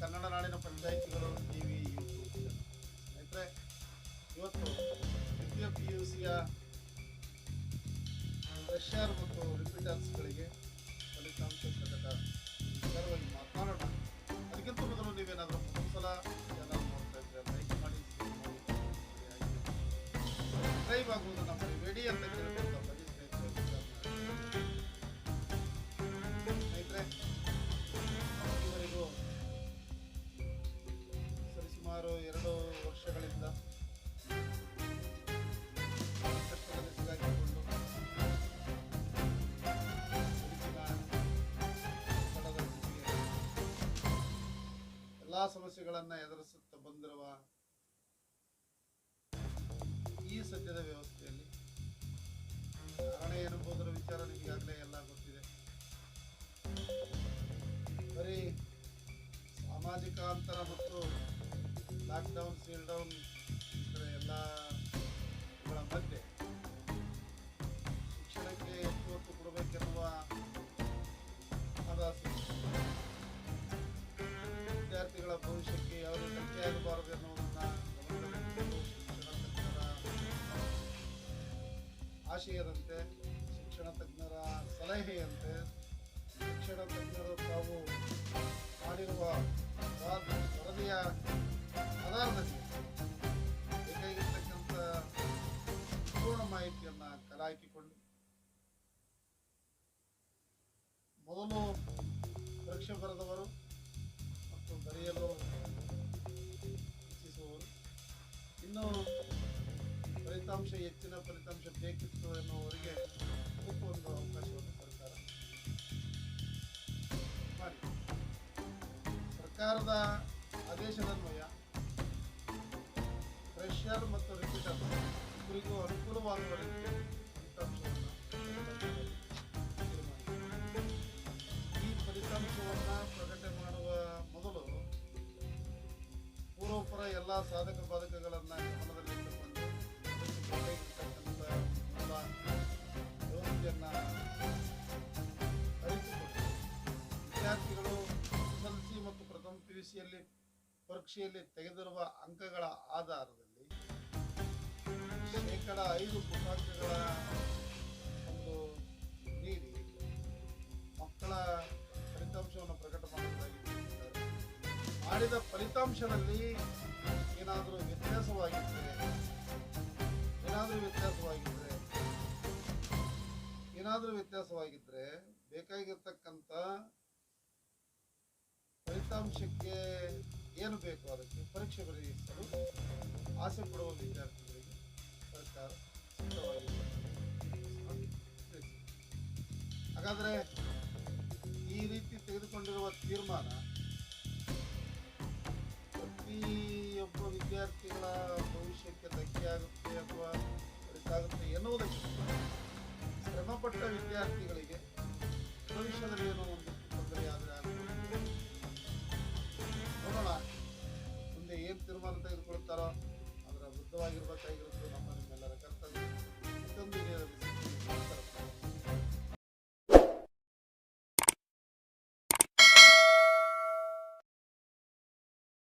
ಕನ್ನಡ ನಾಡಿನ ಪಂಚಾಯಿತಿಗಳು T V YouTube. ಸ್ನೇಹಿತರೆ ಇವತ್ತು ದ್ವಿತೀಯ ಪಿ ಯು ಸಿಯ ಫ್ರೆಷರ್ ಮತ್ತು ರಿಪೀಟರ್ಸ್ಗಳಿಗೆ ಫಲಿತಾಂಶ ಪ್ರಕಟ ವಿಚಾರವಾಗಿ ಮಾತನಾಡೋಣ ಅದಕ್ಕಿಂತ ಮೊದಲು ನೀವೇನಾದರೂ ಒಂದು ಸಲ ಚಾನಲ್ ನೋಡ್ತಾ ಇದ್ರೆ ಲೈಕ್ ಮಾಡಿ, ಸಬ್ಸ್ಕ್ರೈಬ್ ಆಗುವುದನ್ನು ಮರಿಬೇಡಿ ಅಂತ ಎಲ್ಲ ಸಮಸ್ಯೆಗಳನ್ನು ಎದುರಿಸುತ್ತಾ ಬಂದಿರುವ ಈ ಸದ್ಯದ ವ್ಯವಸ್ಥೆಯಲ್ಲಿ ಕಾರಣ ಏನೆಂಬುದರ ವಿಚಾರ ನಿಮಗಾಗಲೇ ಎಲ್ಲ ಗೊತ್ತಿದೆ. ಬರೀ ಸಾಮಾಜಿಕ ಅಂತರ ಮತ್ತು ಲಾಕ್ಡೌನ್ ಸೀಲ್ಡೌನ್ ಎಲ್ಲ ಗಳ ಮಧ್ಯೆ ಭವಿಷ್ಯಕ್ಕೆ ಧಕ್ಕೆ ಆಗಬಾರದು ಎನ್ನುವುದನ್ನು ಶಿಕ್ಷಣ ತಜ್ಞರ ಆಶಯದಂತೆ, ಶಿಕ್ಷಣ ತಜ್ಞರ ಸಲಹೆಯಂತೆ, ಶಿಕ್ಷಣ ತಜ್ಞರು ತಾವು ಮಾಡಿರುವ ವರದಿ- ವರದಿಯ ಆಧಾರದಲ್ಲಿ ಬೇಕಾಗಿರ್ತಕ್ಕಂಥ ಪೂರ್ಣ ಮಾಹಿತಿಯನ್ನು ಕಲೆ ಹಾಕಿಕೊಂಡು ಮೊದಲು ಪರೀಕ್ಷೆ ಬರೆದವರು ಬರೆಯಲು ಇಚ್ಛಿಸುವವರು. ಇನ್ನು ಫಲಿತಾಂಶ, ಹೆಚ್ಚಿನ ಫಲಿತಾಂಶ ಬೇಕಿತ್ತು ಎನ್ನುವವರಿಗೆ ಅದಕ್ಕೂ ಒಂದು ಅವಕಾಶವನ್ನು ಸರ್ಕಾರ ಮಾಡಿ. ಸರ್ಕಾರದ ಆದೇಶದನ್ವಯ ಫ್ರೆಷರ್ ಮತ್ತು ರಿಪೀಟರ್ ಇಬ್ಬರಿಗೂ ಅನುಕೂಲವಾಗುವ ರೀತಿಯಲ್ಲಿ ಎಲ್ಲ ಸಾಧಕ ಬಾಧಕಗಳನ್ನು ಗಮನದಲ್ಲಿಟ್ಟುಕೊಂಡು ಬೇಕಾಗಿರ್ತಕ್ಕಂಥ ವಿದ್ಯಾರ್ಥಿಗಳು ಎಸ್ ಎಲ್ ಸಿ ಮತ್ತು ಪ್ರಥಮ ಪಿ ಯು ಸಿಯಲ್ಲಿ ಪರೀಕ್ಷೆಯಲ್ಲಿ ತೆಗೆದಿರುವ ಅಂಕಗಳ ಆಧಾರದಲ್ಲಿ ಶೇಕಡ ಐದು ಪುಟಾಂಕಗಳ ಒಂದು ನೀಡಿ ಮಕ್ಕಳ ಫಲಿತಾಂಶವನ್ನು ಪ್ರಕಟ ಮಾಡುವುದಾಗಿ ಮಾಡಿದ ಫಲಿತಾಂಶದಲ್ಲಿ ಏನಾದರೂ ವ್ಯತ್ಯಾಸವಾಗಿದ್ದರೆ ಏನಾದರೂ ವ್ಯತ್ಯಾಸವಾಗಿದ್ದರೆ ಏನಾದರೂ ವ್ಯತ್ಯಾಸವಾಗಿದ್ದರೆ ಬೇಕಾಗಿರ್ತಕ್ಕಂಥ ಫಲಿತಾಂಶಕ್ಕೆ ಏನು ಬೇಕು ಅದಕ್ಕೆ? ಪರೀಕ್ಷೆ ಬರೆಯಿಸಲು ಆಸೆ ಪಡುವ ವಿದ್ಯಾರ್ಥಿಗಳಿಗೆ ಸರ್ಕಾರ ಸಿದ್ಧವಾಗಿದೆ ಹಾಗಾದರೆ ಈ ರೀತಿ ತೆಗೆದುಕೊಂಡಿರುವ ತೀರ್ಮಾನ ವಿದ್ಯಾರ್ಥಿಗಳ ಭವಿಷ್ಯಕ್ಕೆ ಧಕ್ಕೆಯಾಗುತ್ತೆ ಅಥವಾ ಒಳಿತಾಗುತ್ತೆ ಎನ್ನುವುದಕ್ಕೆ ಶ್ರಮಪಟ್ಟ ವಿದ್ಯಾರ್ಥಿಗಳಿಗೆ ಭವಿಷ್ಯದಲ್ಲಿ ಏನೋ ಒಂದು ತೊಂದರೆ ಆದರೆ. ನೋಡೋಣ ಮುಂದೆ ಏನು ತೀರ್ಮಾನ ತೆಗೆದುಕೊಳ್ತಾರೋ, ಅದರ ಬುದ್ಧವಾಗಿರ್ಬೇಕಾಗಿರುತ್ತೆ